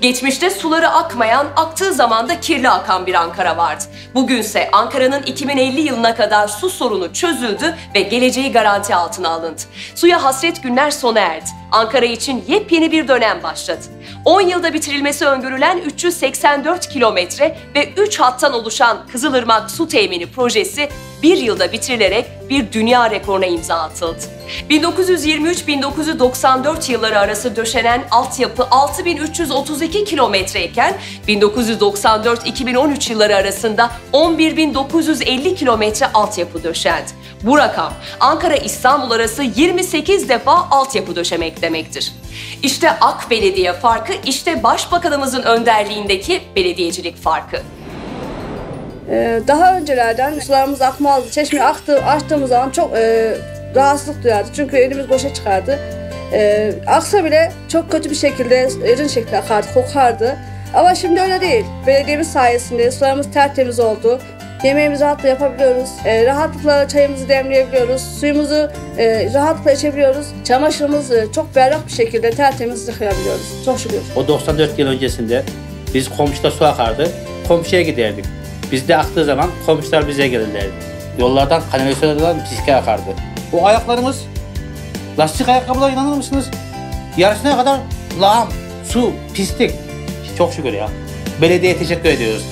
Geçmişte suları akmayan, aktığı zaman da kirli akan bir Ankara vardı. Bugünse Ankara'nın 2050 yılına kadar su sorunu çözüldü ve geleceği garanti altına alındı. Suya hasret günler sona erdi. Ankara için yepyeni bir dönem başladı. 10 yılda bitirilmesi öngörülen 384 kilometre ve 3 hattan oluşan Kızılırmak Su Temini projesi bir yılda bitirilerek bir dünya rekoruna imza atıldı. 1923-1994 yılları arası döşenen altyapı 6332 kilometreyken 1994-2013 yılları arasında 11950 kilometre altyapı döşendi. Bu rakam Ankara-İstanbul arası 28 defa altyapı döşemek demektir. İşte AK Belediye farkı, işte Başbakanımızın önderliğindeki belediyecilik farkı. Ee, daha öncelerden sularımız akmazdı. Çeşme aktı, açtığımız zaman çok e, rahatsızlık duyardı. Çünkü elimiz boşa çıkardı. E, aksa bile çok kötü bir şekilde, erin şekilde akardı, kokardı. Ama şimdi öyle değil. Belediyemiz sayesinde sularımız tertemiz oldu. Yemeğimizi rahatlıkla yapabiliyoruz. E, rahatlıkla çayımızı demleyebiliyoruz. Suyumuzu e, rahatlıkla içebiliyoruz. Çamaşırımızı e, çok berrak bir şekilde tertemiz yıkayabiliyoruz. Çok şükür. O 94 yıl öncesinde biz komşuda su akardı, komşuya giderdik. Bizde aktığı zaman komşular bize gelirlerdi. Yollardan, kanalizasyonlardan piske akardı. O ayaklarımız, lastik ayakkabılar inanır mısınız? Yarısına kadar lağım, su, pislik. Çok şükür ya. Belediyeye teşekkür ediyoruz.